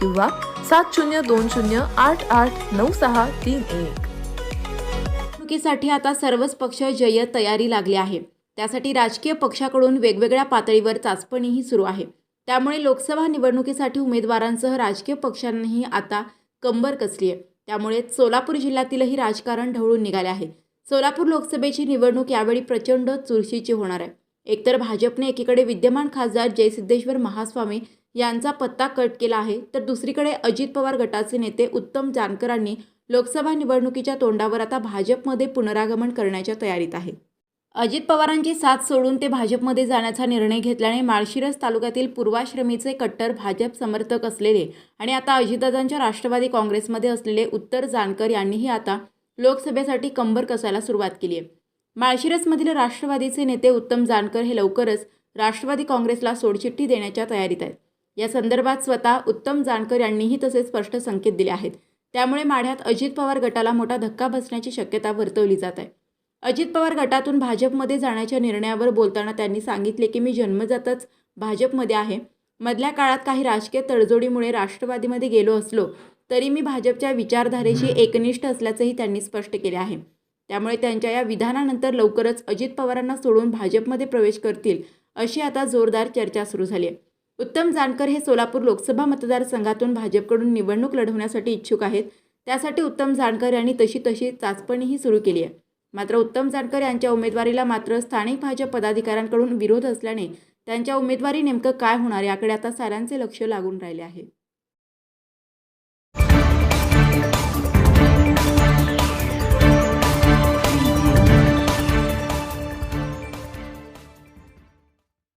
किंवा सात शून्य दोन शून्य आठ आठ नऊ सहा तीन एक. निवडणुकीसाठी आता सर्वच पक्ष जय तयारी लागली आहे. त्यासाठी राजकीय पक्षाकडून वेगवेगळ्या पातळीवर चाचपणीही सुरू आहे. त्यामुळे लोकसभा निवडणुकीसाठी उमेदवारांसह राजकीय पक्षांनीही आता कंबर कसली आहे त्यामुळे सोलापूर जिल्ह्यातीलही राजकारण ढवळून निघाले आहे. सोलापूर लोकसभेची निवडणूक यावेळी प्रचंड चुरशीची होणार आहे. एकतर भाजपने एकीकडे विद्यमान खासदार जयसिद्धेश्वर महास्वामी यांचा पत्ता कट केला आहे. तर दुसरीकडे अजित पवार गटाचे नेते उत्तम जानकरांनी लोकसभा निवडणुकीच्या तोंडावर आता भाजपमध्ये पुनरागमन करण्याच्या तयारीत आहे. अजित पवारांची साथ सोडून ते भाजपमध्ये जाण्याचा निर्णय घेतल्याने माळशिरस तालुक्यातील पूर्वाश्रमीचे कट्टर भाजप समर्थक असलेले आणि आता अजितदादांच्या राष्ट्रवादी काँग्रेसमध्ये असलेले उत्तर जानकर यांनीही आता लोकसभेसाठी कंबर कसायला सुरुवात केली आहे. माळशिरसमधील राष्ट्रवादीचे नेते उत्तम जानकर हे लवकरच राष्ट्रवादी काँग्रेसला सोडचिठ्ठी देण्याच्या तयारीत आहेत. या संदर्भात स्वतः उत्तम जानकर यांनीही तसे स्पष्ट संकेत दिले आहेत. त्यामुळे माढ्यात अजित पवार गटाला मोठा धक्का बसण्याची शक्यता वर्तवली जात आहे. अजित पवार गटातून भाजपमध्ये जाण्याच्या निर्णयावर बोलताना त्यांनी सांगितले की मी जन्मजातच भाजपमध्ये आहे. मधल्या काळात काही राजकीय तडजोडीमुळे राष्ट्रवादीमध्ये गेलो असलो तरी मी भाजपच्या विचारधारेशी एकनिष्ठ असल्याचंही त्यांनी स्पष्ट केले आहे. त्यामुळे त्यांच्या या विधानानंतर लवकरच अजित पवारांना सोडून भाजपमध्ये प्रवेश करतील अशी आता जोरदार चर्चा सुरू झाली आहे. उत्तम जानकर हे सोलापूर लोकसभा मतदारसंघातून भाजपकडून निवडणूक लढवण्यासाठी इच्छुक आहेत. त्यासाठी उत्तम जानकर यांनी तशी तशी चाचपणीही सुरू केली आहे. मात्र उत्तम जानकर यांच्या उमेदवारीला मात्र स्थानिक भाजप पदाधिकाऱ्यांकडून विरोध असल्याने त्यांच्या उमेदवारी नेमकं काय होणार याकडे आता साऱ्यांचे लक्ष लागून राहिले आहे.